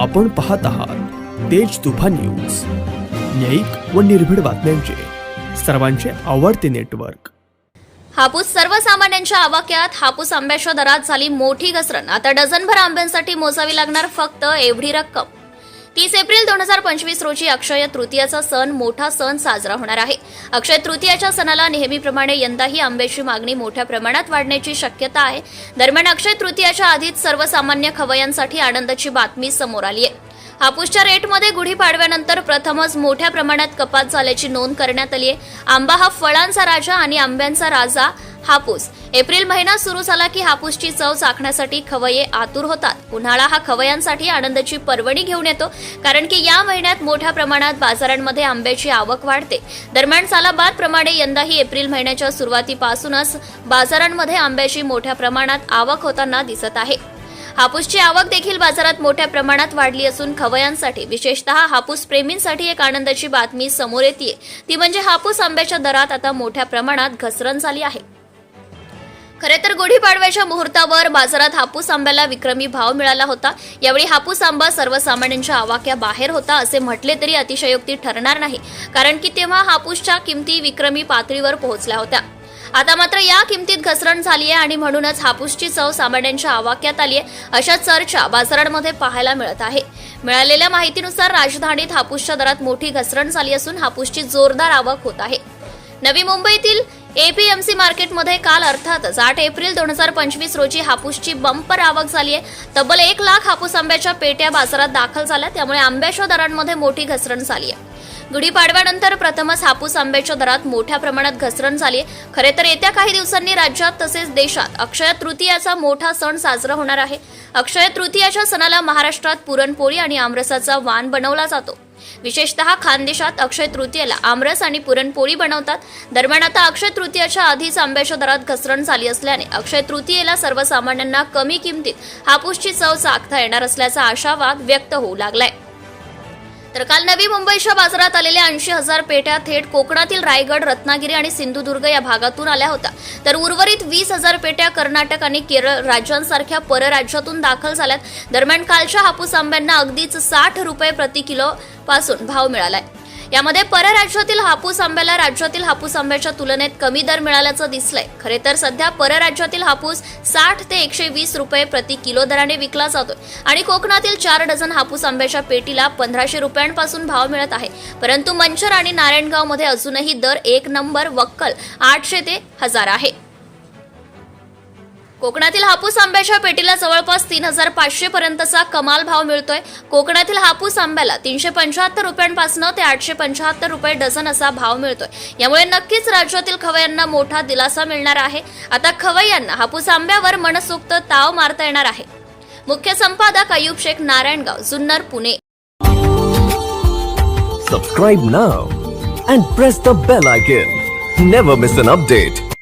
आपण पाहत आहात तेज तुफान न्यूज. न्यायिक व निर्भीड बातम्यांचे. सर्वांचे आवडते नेटवर्क. हापूस सर्वसामान्यांच्या आवाक्यात हापूस आंब्याच्या दरात झाली मोठी घसरण. आता डझनभर आंब्यांसाठी मोजावी लागणार फक्त एवढी रक्कम. तीस एप्रिल दोन हजार पंचवीस रोजी अक्षय तृतीयाचा सण मोठा सण साजरा होणार आहे. अक्षय तृतीयाच्या सणाला नेहमीप्रमाणे यंदाही आंब्याची मागणी मोठ्या प्रमाणात वाढण्याची शक्यता आहे. दरम्यान अक्षय तृतीयाच्या आधीच सर्वसामान्य खवयांसाठी आनंदाची बातमी समोर आली आहे हापूसच्या रेटमध्ये गुढीपाडव्यानंतर प्रथमच मोठ्या प्रमाणात कपात झाल्याची नोंद करण्यात आली आहे आंबा हा फळांचा राजा आणि आंब्यांचा राजा हापूस. एप्रिल महिना सुरू झाला की हापूसची चव चाखण्यासाठी खवये आतुर होतात. उन्हाळा हा खवयांसाठी आनंदाची पर्वणी घेऊन येतो कारण की या महिन्यात मोठ्या प्रमाणात बाजारांमध्ये आंब्याची आवक वाढते. दरम्यान सालाबाद प्रमाणे यंदाही एप्रिल महिन्याच्या सुरुवातीपासूनच बाजारांमध्ये आंब्याची मोठ्या प्रमाणात आवक होताना दिसत आहे. हापूसची आवक देखील बाजारात मोठ्या प्रमाणात वाढली असून खवयांसाठी विशेषतः हापूस प्रेमींसाठी एक आनंदाची बातमी समोर येते ती म्हणजे हापूस आंब्याच्या दरात आता मोठ्या प्रमाणात घसरण झाली आहे. खरे तर गुढीपाडव्याच्या मुहूर्तावर बाजारात हापूस आंब्याला विक्रमी भाव मिळाला होता. यावेळी हापूस आंबा सर्वसामान्यांच्या आवाक्या बाहेर होता असे म्हटले तरी अतिशयोक्ती ठरणार नाही कारण की तेव्हा हापूसच्या किमती विक्रमी पातळीवर पोहोचल्या होत्या. आता मात्र या किमतीत घसरण झाली आहे आणि म्हणूनच हापूसची चव सामान्यांच्या आवाक्यात आली आहे अशा चर्चा बाजारांमध्ये पाहायला मिळत आहे. मिळालेल्या माहितीनुसार राजधानीत हापूसच्या दरात मोठी घसरण झाली असून हापूसची जोरदार आवक होत आहे. नवी मुंबईतील एपीएमसी मार्केटमध्ये काल अर्थातच आठ एप्रिल दोन हजार पंचवीस रोजी हापूसची बंपर आवक झाली आहे. तब्बल एक लाख हापूस आंब्याच्या पेट्या बाजारात दाखल झाल्या त्यामुळे आंब्याच्या दरांमध्ये मोठी घसरण झाली आहे. गुढीपाडव्यानंतर प्रथमच हापूस आंब्याच्या दरात मोठ्या प्रमाणात घसरण झाली आहे. खरे तर येत्या काही दिवसांनी राज्यात तसेच देशात अक्षय तृतीयाचा मोठा सण साजरा होणार आहे. अक्षय तृतीयाच्या सणाला महाराष्ट्रात पुरणपोळी आणि आमरसाचा वाण बनवला जातो. विशेषतः खानदेशात अक्षय तृतीयेला आमरस आणि पुरणपोळी बनवतात. दरम्यान आता अक्षय तृतीयाच्या आधीच आंब्याच्या दरात घसरण झाली असल्याने अक्षय तृतीयेला सर्वसामान्यांना कमी किमतीत हापूसची चव चाखता येणार असल्याचा आशावाद व्यक्त होऊ लागलाय. तर काल नवी मुंबईच्या बाजारात आलेल्या ऐंशी हजार पेट्या थेट कोकणातील रायगड रत्नागिरी आणि सिंधुदुर्ग या भागातून आल्या होत्या. तर उर्वरित वीस हजार पेट्या कर्नाटक आणि केरळ राज्यांसारख्या परराज्यातून दाखल झाल्यात. दरम्यान कालच्या हापूस आंब्यांना अगदीच साठ रुपये प्रति किलो पासून भाव मिळालाय. यामध्ये परराज्यातील हापूस आंब्याला राज्यातील हापूस आंब्याच्या तुलनेत कमी दर मिळाल्याचं दिसलंय. खरे तर सध्या परराज्यातील हापूस साठ ते एकशे वीस रुपये प्रति किलो दराने विकला जातोय. आणि कोकणातील चार डझन हापूस आंब्याच्या पेटीला पंधराशे रुपयांपासून भाव मिळत आहे. परंतु मंचर आणि नारायणगावमध्ये अजूनही दर एक नंबर वक्कल आठशे ते हजार आहे. कोकणातील हापूस आंब्याच्या पेटीला जवळपास तीन हजार पाचशे पर्यंतचा कमाल भाव मिळतोय. कोकणातील हापूस आंब्याला तीनशे पंच्याहत्तर रुपयांपासून ते आठशे पंच्याहत्तर रुपये डझन असा भाव मिळतोय. यामुळे नक्कीच राज्यातील खवयांना मोठा दिलासा मिळणार आहे. आता खवय्यांना हापूस आंब्यावर मनसोक्त ताव मारता येणार आहे. मुख्य संपादक Ayub Shaikh Narayangaon Junnar Pune. Subscribe now and press the bell icon never miss an update